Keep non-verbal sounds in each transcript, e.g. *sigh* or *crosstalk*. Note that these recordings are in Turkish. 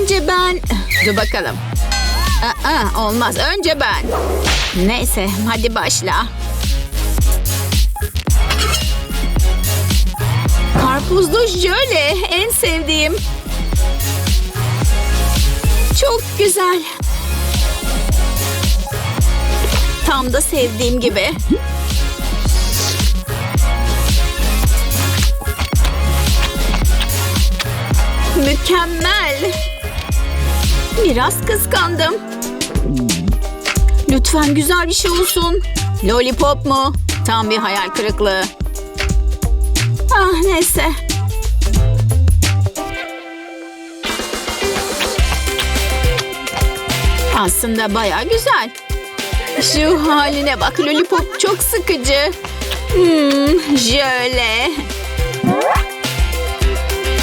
Bence ben... Dur bakalım. Aa, olmaz. Önce ben. Neyse hadi başla. Karpuzlu jöle en sevdiğim. Çok güzel. Tam da sevdiğim gibi. Mükemmel. Biraz kıskandım. Lütfen güzel bir şey olsun. Lollipop mu? Tam bir hayal kırıklığı. Ah neyse. Aslında baya güzel. Şu haline bak lollipop çok sıkıcı. Hmm, jöle.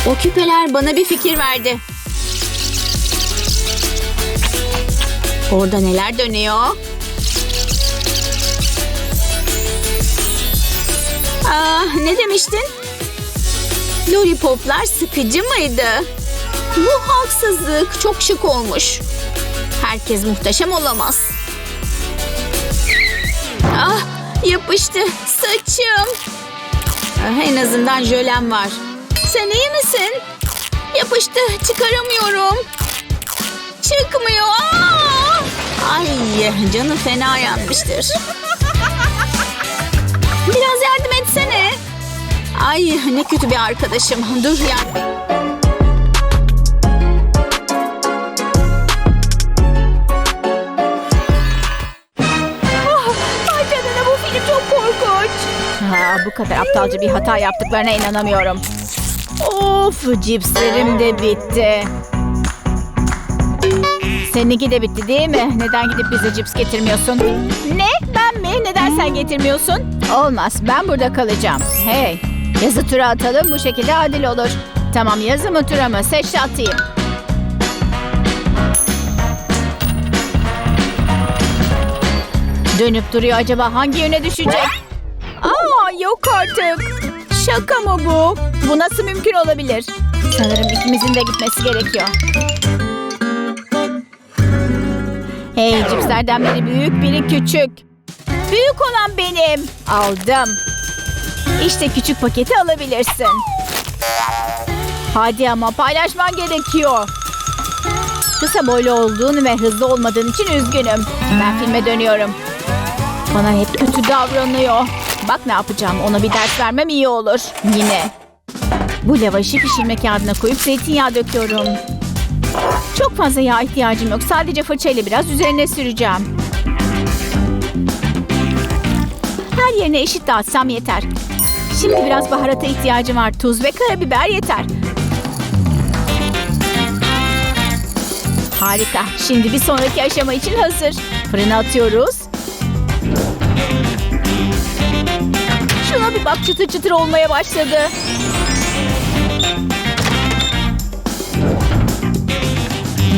O küpeler bana bir fikir verdi. Orada neler dönüyor? Ah, ne demiştin? Lollipoplar sıkıcı mıydı? Bu haksızlık. Çok şık olmuş. Herkes muhteşem olamaz. Ah, yapıştı. Saçım. Ah, en azından jölem var. Sen iyi misin? Yapıştı. Çıkaramıyorum. Ay canım fena yanmıştır. Biraz yardım etsene. Ay ne kötü bir arkadaşım. Dur ya. Ay canına bu film çok korkunç. Ha, bu kadar aptalca bir hata yaptıklarına inanamıyorum. Of cipslerim de bitti. Seninki de bitti değil mi? *laughs* Neden gidip bize cips getirmiyorsun? Ne? Ben mi? Neden sen getirmiyorsun? Olmaz. Ben burada kalacağım. Hey. Yazı tura atalım. Bu şekilde adil olur. Tamam yazı mı tura mı? Seç atayım. Dönüp duruyor acaba hangi yöne düşecek? Aa yok artık. Şaka mı bu? Bu nasıl mümkün olabilir? Sanırım ikimizin de gitmesi gerekiyor. Hey cipslerden biri büyük biri küçük. Büyük olan benim. Aldım. İşte küçük paketi alabilirsin. Hadi ama paylaşman gerekiyor. Kısa boylu olduğun ve hızlı olmadığın için üzgünüm. Ben filme dönüyorum. Bana hep kötü davranıyor. Bak ne yapacağım. Ona bir ders vermem iyi olur. Yine. Bu lavaşı pişirme kağıdına koyup zeytinyağı döküyorum. Çok fazla yağ ihtiyacım yok. Sadece fırçayla biraz üzerine süreceğim. Her yerine eşit dağıtsam yeter. Şimdi biraz baharata ihtiyacım var. Tuz ve karabiber yeter. Harika. Şimdi bir sonraki aşama için hazır. Fırına atıyoruz. Şuna bir bak çıtır çıtır olmaya başladı.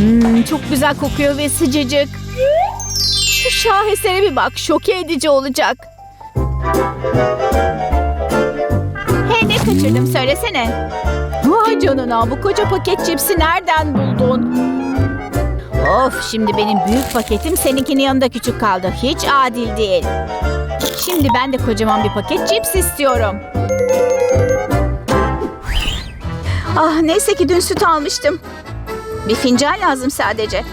Hmm, çok güzel kokuyor ve sıcacık. Şu şahesere bir bak. Şoke edici olacak. Hey ne kaçırdım söylesene. Vay canına bu koca paket cipsi nereden buldun? Of şimdi benim büyük paketim seninkinin yanında küçük kaldı. Hiç adil değil. Şimdi ben de kocaman bir paket cips istiyorum. Ah neyse ki dün süt almıştım. Bir fincan lazım sadece.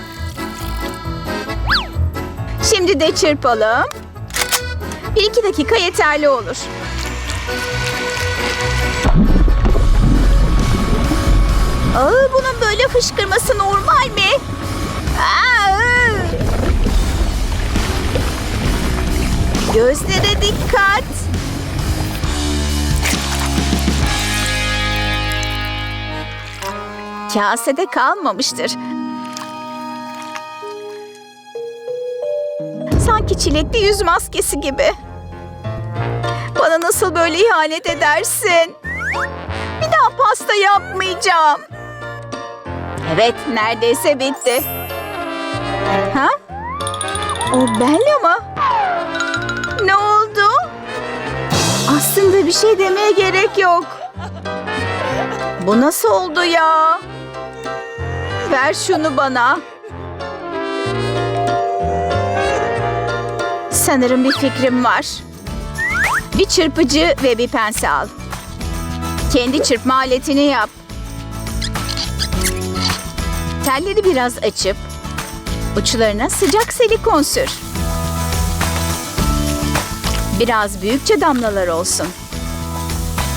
Şimdi de çırpalım. Bir iki dakika yeterli olur. Aa, bunun böyle fışkırması normal mi? Aa, ıı. Gözlere dikkat. Kasede kalmamıştır. Sanki çilekli yüz maskesi gibi. Bana nasıl böyle ihanet edersin? Bir daha pasta yapmayacağım. Evet, neredeyse bitti. Ha? O Bella mı? Ne oldu? Aslında bir şey demeye gerek yok. Bu nasıl oldu ya? Ver şunu bana. Sanırım bir fikrim var. Bir çırpıcı ve bir pense al. Kendi çırpma aletini yap. Telleri biraz açıp uçlarına sıcak silikon sür. Biraz büyükçe damlalar olsun.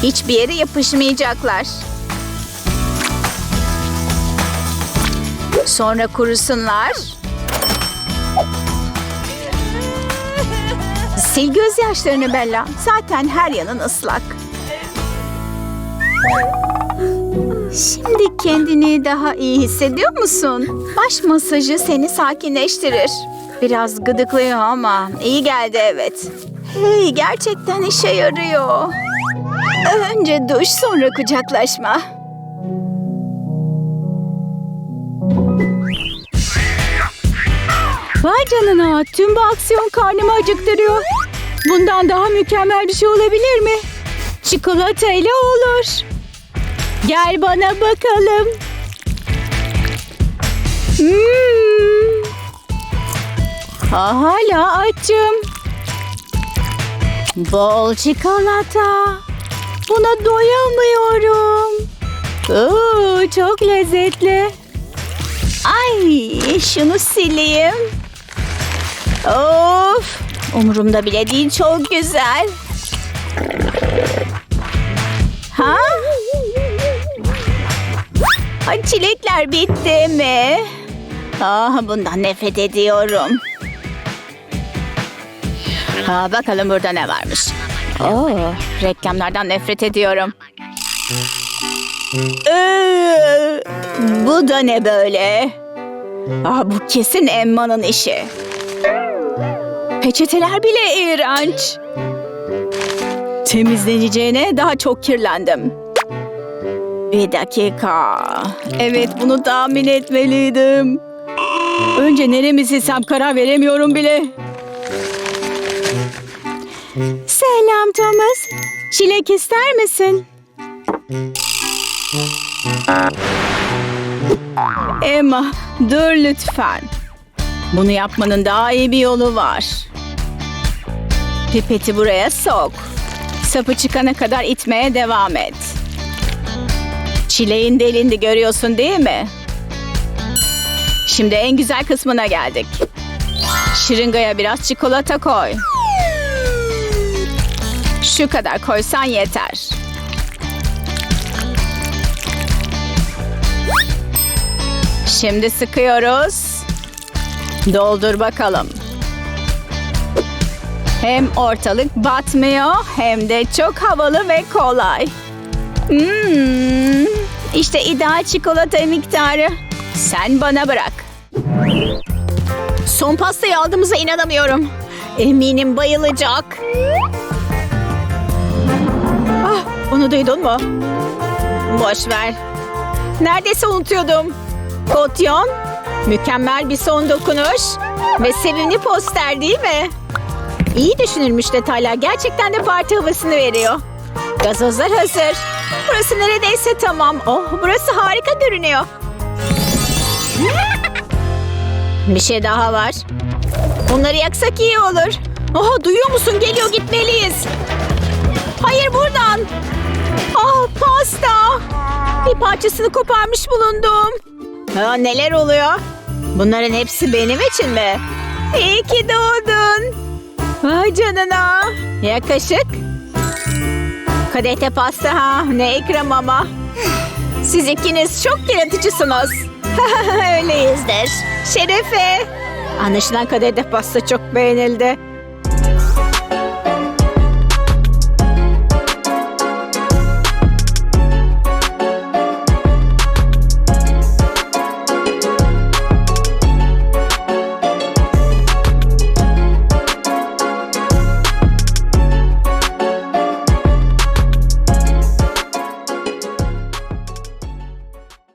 Hiçbir yere yapışmayacaklar. Sonra kurusunlar. Sil gözyaşlarını Bella. Zaten her yanın ıslak. Şimdi kendini daha iyi hissediyor musun? Baş masajı seni sakinleştirir. Biraz gıdıklıyor ama iyi geldi evet. Hey gerçekten işe yarıyor. Önce duş sonra kucaklaşma. Vay canına tüm bu aksiyon karnımı acıktırıyor. Bundan daha mükemmel bir şey olabilir mi? Çikolata ile olur. Gel bana bakalım. Hmm. Ha, hala açım. Bol çikolata. Buna doyamıyorum. Oo, çok lezzetli. Ay şunu sileyim. Of umurumda bile değil çok güzel. Ha? Ay çilekler bitti mi? Ah bundan nefret ediyorum. Ha, bakalım burada ne varmış. Oo, reklamlardan nefret ediyorum. Ee, bu da ne böyle? Aa, bu kesin Emma'nın işi. Peçeteler bile iğrenç. Temizleneceğine daha çok kirlendim. Bir dakika. Evet bunu tahmin etmeliydim. Önce neremi silsem karar veremiyorum bile. Selam Thomas. Çilek ister misin? Emma, dur lütfen. Bunu yapmanın daha iyi bir yolu var. Pipeti buraya sok. Sapı çıkana kadar itmeye devam et. Çileğin delindi görüyorsun değil mi? Şimdi en güzel kısmına geldik. Şırıngaya biraz çikolata koy. Şu kadar koysan yeter. Şimdi sıkıyoruz. Doldur bakalım. Hem ortalık batmıyor hem de çok havalı ve kolay. Hmm, işte ideal çikolata miktarı. Sen bana bırak. Son pastayı aldığımıza inanamıyorum. Eminim bayılacak. Ah, onu duydun mu? Boş ver. Neredeyse unutuyordum. Kotyon, mükemmel bir son dokunuş ve sevimli poster değil mi? İyi düşünülmüş detaylar gerçekten de parti havasını veriyor. Gazozlar hazır. Burası neredeyse tamam. Oh, burası harika görünüyor. Bir şey daha var. Onları yaksak iyi olur. Oha duyuyor musun? Geliyor gitmeliyiz. Hayır buradan. Ah pasta. Bir parçasını koparmış bulundum. Ha, neler oluyor? Bunların hepsi benim için mi? İyi ki doğdun. Vay canına. Yakışık. Kadehte pasta ha. Ne ikram ama. Siz ikiniz çok yaratıcısınız. *laughs* Öyleyizdir. Şerefe. Anlaşılan kadehte pasta çok beğenildi.